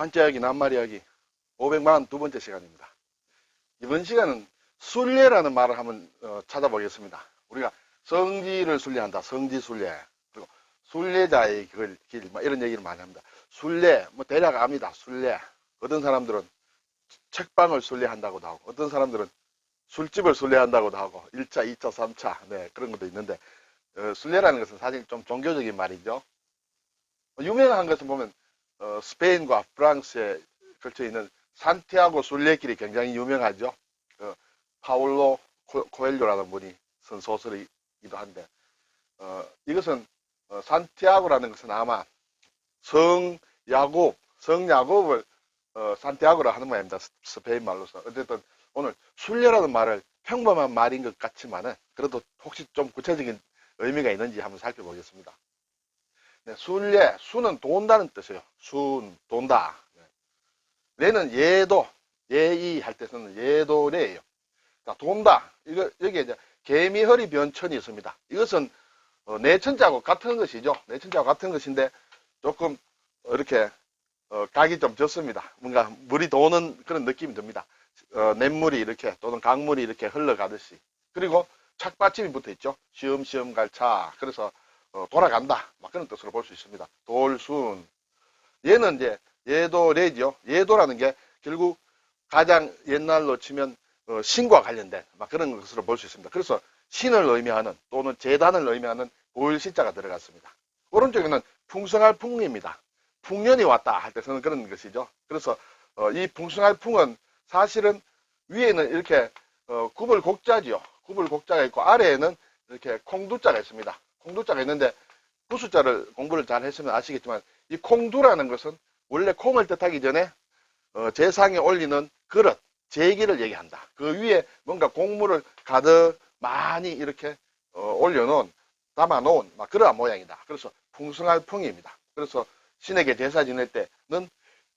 한자이야기 낱말 이야기 500만 두 번째 시간입니다. 이번 시간은 순례라는 말을 한번 어, 찾아보겠습니다. 우리가 성지를 순례한다. 성지 순례. 그리고 순례자의 길, 길, 막 이런 얘기를 많이 합니다. 순례, 뭐 대략 압니다. 순례. 어떤 사람들은 책방을 순례한다고도 하고, 어떤 사람들은 술집을 순례한다고도 하고, 1차, 2차, 3차, 네, 그런 것도 있는데, 어, 순례라는 것은 사실 좀 종교적인 말이죠. 유명한 것은 보면, 어, 스페인과 프랑스에 걸쳐 있는 산티아고 순례길이 굉장히 유명하죠. 그 파울로 코- 코엘료라는 분이 쓴 소설이기도 한데, 어, 이것은 어, 산티아고라는 것은 아마 성 야곱, 성 야곱을 어, 산티아고라 하는 모양입니다. 스- 스페인 말로서. 어쨌든 오늘 순례라는 말을 평범한 말인 것 같지만은 그래도 혹시 좀 구체적인 의미가 있는지 한번 살펴보겠습니다. 네, 순례, 순은 돈다는 뜻이에요. 순, 돈다. 네. 레는 예도, 예의 할 때 쓰는 예도래예요. 자, 돈다. 이거 여기에 이제 개미허리 변천이 있습니다. 이것은 어, 내천자하고 같은 것이죠. 내천자하고 같은 것인데 조금 이렇게 어, 각이 좀 졌습니다. 뭔가 물이 도는 그런 느낌이 듭니다. 어, 냇물이 이렇게 또는 강물이 이렇게 흘러가듯이 그리고 착받침이 붙어 있죠. 시험시험 갈 차. 그래서 어, 돌아간다. 막 그런 뜻으로 볼 수 있습니다. 돌순. 얘는 이제 예도래죠. 예도라는 게 결국 가장 옛날로 치면 어, 신과 관련된 막 그런 것으로 볼 수 있습니다. 그래서 신을 의미하는 또는 재단을 의미하는 고일신자가 들어갔습니다. 오른쪽에는 풍성할 풍입니다. 풍년이 왔다 할때 쓰는 그런 것이죠. 그래서 어, 이 풍성할 풍은 사실은 위에는 이렇게 어, 구불곡자지요. 구불곡자가 있고 아래에는 이렇게 콩두자가 있습니다. 콩두자가 있는데 구숫자를 공부를 잘 했으면 아시겠지만 이 콩두라는 것은 원래 콩을 뜻하기 전에 어, 제상에 올리는 그릇, 제기를 얘기한다. 그 위에 뭔가 곡물을 가득 많이 이렇게 어, 올려놓은 담아놓은 막 그러한 모양이다. 그래서 풍성할 풍입니다. 그래서 신에게 제사 지낼 때는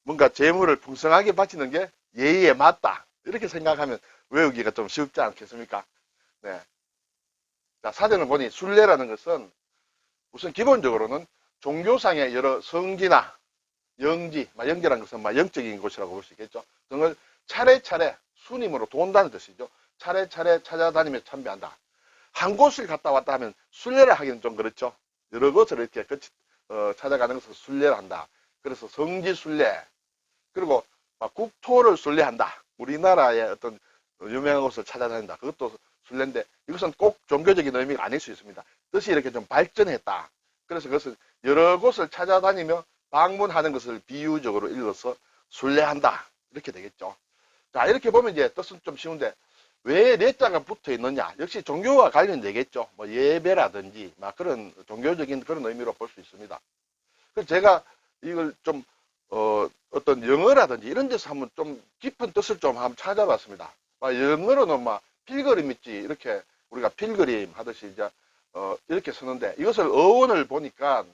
뭔가 재물을 풍성하게 바치는 게 예의에 맞다. 이렇게 생각하면 외우기가 좀 쉽지 않겠습니까? 네. 자, 사전을 보니 순례라는 것은 우선 기본적으로는 종교상의 여러 성지나 영지, 막 영지라는 것은 막 영적인 곳이라고 볼 수 있겠죠. 등을 차례차례 순임으로 돈다는 뜻이죠. 차례차례 찾아다니며 참배한다. 한 곳을 갔다 왔다 하면 순례를 하기는 좀 그렇죠. 여러 곳을 이렇게 거치- 어, 찾아가는 것을 순례를 한다. 그래서 성지 순례, 그리고 막 국토를 순례한다. 우리나라의 어떤 유명한 곳을 찾아다닌다. 그것도 순례인데 이것은 꼭 종교적인 의미가 아닐 수 있습니다. 뜻이 이렇게 좀 발전했다. 그래서 그것을 여러 곳을 찾아다니며 방문하는 것을 비유적으로 읽어서 순례한다. 이렇게 되겠죠. 자, 이렇게 보면 이제 뜻은 좀 쉬운데 왜 내자가 붙어 있느냐? 역시 종교와 관련되겠죠. 뭐 예배라든지 막 그런 종교적인 그런 의미로 볼 수 있습니다. 그래서 제가 이걸 좀 어, 어떤 영어라든지 이런 데서 한번 좀 깊은 뜻을 좀 한번 찾아봤습니다. 막 영어로는 막 필그림 있지 이렇게 우리가 필그림 하듯이 이제 어, 이렇게 쓰는데 이것을 어원을 보니까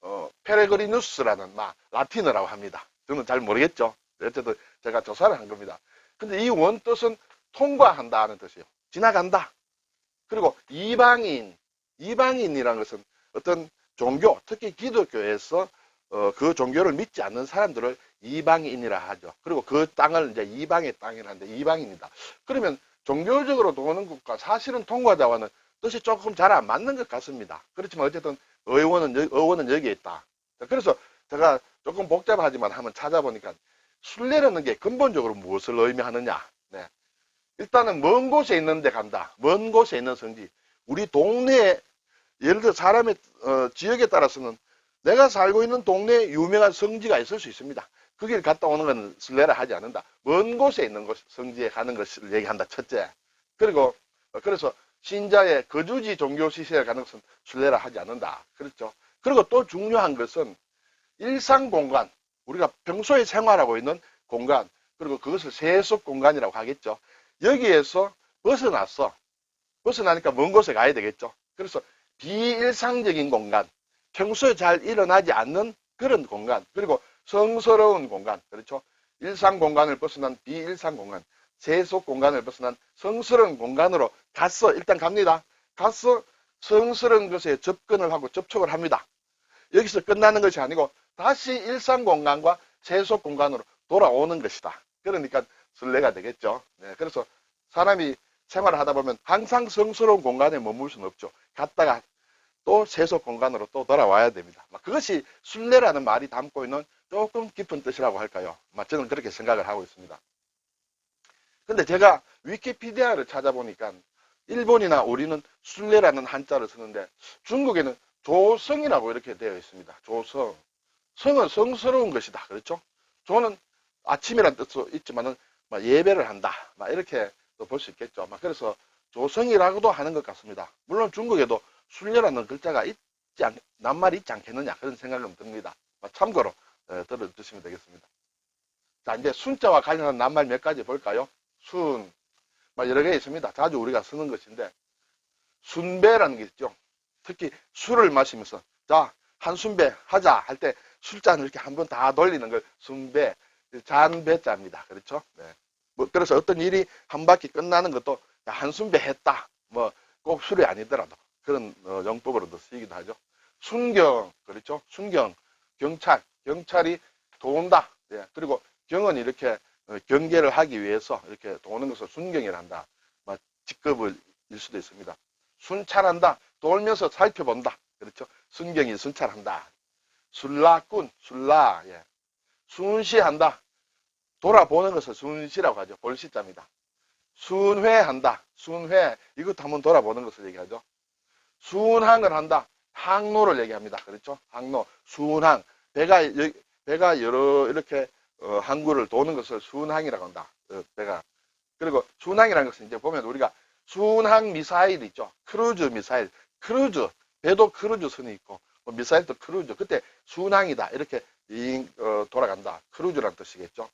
어, 페레그리누스라는 막 라틴어라고 합니다. 저는 잘 모르겠죠. 어쨌든 제가 조사를 한 겁니다. 근데 이 원뜻은 통과한다는 뜻이에요. 지나간다. 그리고 이방인, 이방인이라는 것은 어떤 종교, 특히 기독교에서 어, 그 종교를 믿지 않는 사람들을 이방인이라 하죠. 그리고 그 땅을 이제 이방의 땅이라는데 이방인이다. 그러면 종교적으로 도는 것과 사실은 통과자와는 뜻이 조금 잘 안 맞는 것 같습니다. 그렇지만 어쨌든 의원은, 여- 의원은 여기에 있다. 자, 그래서 제가 조금 복잡하지만 한번 찾아보니까 순례라는 게 근본적으로 무엇을 의미하느냐. 네. 일단은 먼 곳에 있는데 간다. 먼 곳에 있는 성지. 우리 동네에 예를 들어 사람의 어, 지역에 따라서는 내가 살고 있는 동네에 유명한 성지가 있을 수 있습니다. 거기를 갔다 오는 건 순례라 하지 않는다. 먼 곳에 있는 곳, 성지에 가는 것을 얘기한다. 첫째. 그리고 어, 그래서 신자의 거주지 종교 시설에 가는 것은 순례라 하지 않는다. 그렇죠. 그리고 또 중요한 것은 일상 공간, 우리가 평소에 생활하고 있는 공간, 그리고 그것을 세속 공간이라고 하겠죠. 여기에서 벗어났어. 벗어나니까 먼 곳에 가야 되겠죠. 그래서 비일상적인 공간, 평소에 잘 일어나지 않는 그런 공간, 그리고 성스러운 공간, 그렇죠. 일상 공간을 벗어난 비일상 공간, 세속 공간을 벗어난 성스러운 공간으로 갔어. 일단 갑니다. 가서 성스러운 것에 접근을 하고 접촉을 합니다. 여기서 끝나는 것이 아니고 다시 일상 공간과 세속 공간으로 돌아오는 것이다. 그러니까 순례가 되겠죠. 네, 그래서 사람이 생활을 하다 보면 항상 성스러운 공간에 머물 수는 없죠. 갔다가 또 세속 공간으로 또 돌아와야 됩니다. 막 그것이 순례라는 말이 담고 있는 조금 깊은 뜻이라고 할까요? 막 저는 그렇게 생각을 하고 있습니다. 근데 제가 위키피디아를 찾아보니까 일본이나 우리는 순례라는 한자를 쓰는데 중국에는 조성이라고 이렇게 되어 있습니다. 조성. 성은 성스러운 것이다. 그렇죠? 조는 아침이란 뜻도 있지만은 막 예배를 한다. 막 이렇게 볼 수 있겠죠. 막 그래서 조성이라고도 하는 것 같습니다. 물론 중국에도 순례라는 글자가 있지 않, 낱말이 있지 않겠느냐 그런 생각은 듭니다. 막 참고로 에, 들어주시면 되겠습니다. 자 이제 순자와 관련한 낱말 몇 가지 볼까요? 순, 막 여러 개 있습니다. 자주 우리가 쓰는 것인데 순배라는 게 있죠. 특히 술을 마시면서 자 한순배 하자 할 때 술잔을 이렇게 한번 다 돌리는 걸 순배, 잔배자입니다. 그렇죠? 네. 뭐 그래서 어떤 일이 한 바퀴 끝나는 것도 야, 한순배 했다. 뭐 꼭 술이 아니더라도 그런 어, 용법으로도 쓰이기도 하죠. 순경 그렇죠? 순경 경찰 경찰이 도운다. 예. 그리고 경은 이렇게 어, 경계를 하기 위해서 이렇게 도는 것을 순경이라 한다. 막 직급을 일 수도 있습니다. 순찰한다. 돌면서 살펴본다. 그렇죠? 순경이 순찰한다. 술라꾼, 술라. 예. 순시한다. 돌아보는 것을 순시라고 하죠. 볼시자입니다. 순회한다. 순회. 이것도 한번 돌아보는 것을 얘기하죠. 순항을 한다. 항로를 얘기합니다. 그렇죠? 항로. 순항. 배가, 여- 배가 여러, 이렇게, 어, 항구를 도는 것을 순항이라고 한다. 어, 배가. 그리고 순항이라는 것은 이제 보면 우리가 순항 미사일 있죠. 크루즈 미사일. 크루즈. 배도 크루즈 선이 있고, 뭐 미사일도 크루즈. 그때 순항이다. 이렇게 이, 어, 돌아간다. 크루즈라는 뜻이겠죠.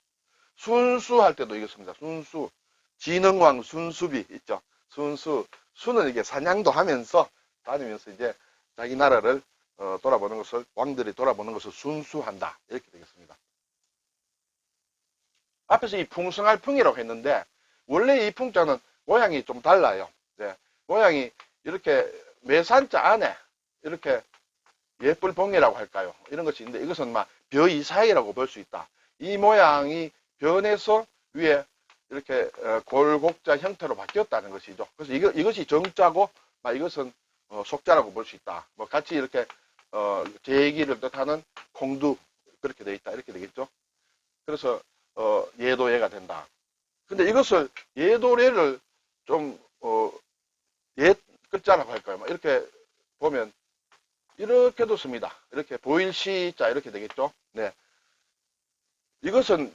순수할 때도 이겼습니다. 순수. 진흥왕 순수비 있죠. 순수. 수는 이게 사냥도 하면서 다니면서 이제 자기 나라를 어, 돌아보는 것을 왕들이 돌아보는 것을 순수한다. 이렇게 되겠습니다. 앞에서 이 풍성할 풍이라고 했는데 원래 이 풍자는 모양이 좀 달라요. 네. 모양이 이렇게 매산자 안에 이렇게 예쁠 봉이라고 할까요? 이런 것이 있는데 이것은 막 벼 이사이라고 볼 수 있다. 이 모양이 변해서 위에 이렇게 어, 골곡자 형태로 바뀌었다는 것이죠. 그래서 이거, 이것이 정자고 막 이것은 어, 속자라고 볼 수 있다. 뭐 같이 이렇게 어, 제기를 뜻하는 공두 그렇게 돼 있다. 이렇게 되겠죠. 그래서 어, 예도예가 된다. 근데 이것을 예도례를 좀 어, 옛 글자라고 할까요? 막 이렇게 보면 이렇게도 씁니다. 이렇게 보일시자 이렇게 되겠죠. 네. 이것은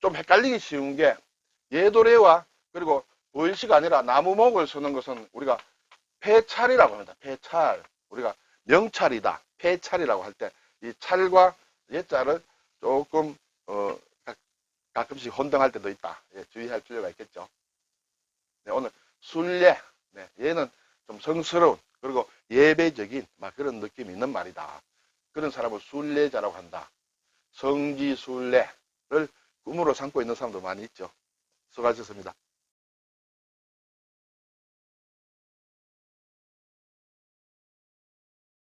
좀 헷갈리기 쉬운 게 예도례와 그리고 보일시가 아니라 나무목을 쓰는 것은 우리가 폐찰이라고 합니다. 폐찰. 우리가 명찰이다. 폐찰이라고 할 때 이 찰과 예자를 조금 어, 가- 가끔씩 혼동할 때도 있다. 예, 주의할 필요가 있겠죠. 네, 오늘 순례. 네, 얘는 좀 성스러운 그리고 예배적인 막 그런 느낌이 있는 말이다. 그런 사람을 순례자라고 한다. 성지 순례를 꿈으로 삼고 있는 사람도 많이 있죠. 수고하셨습니다.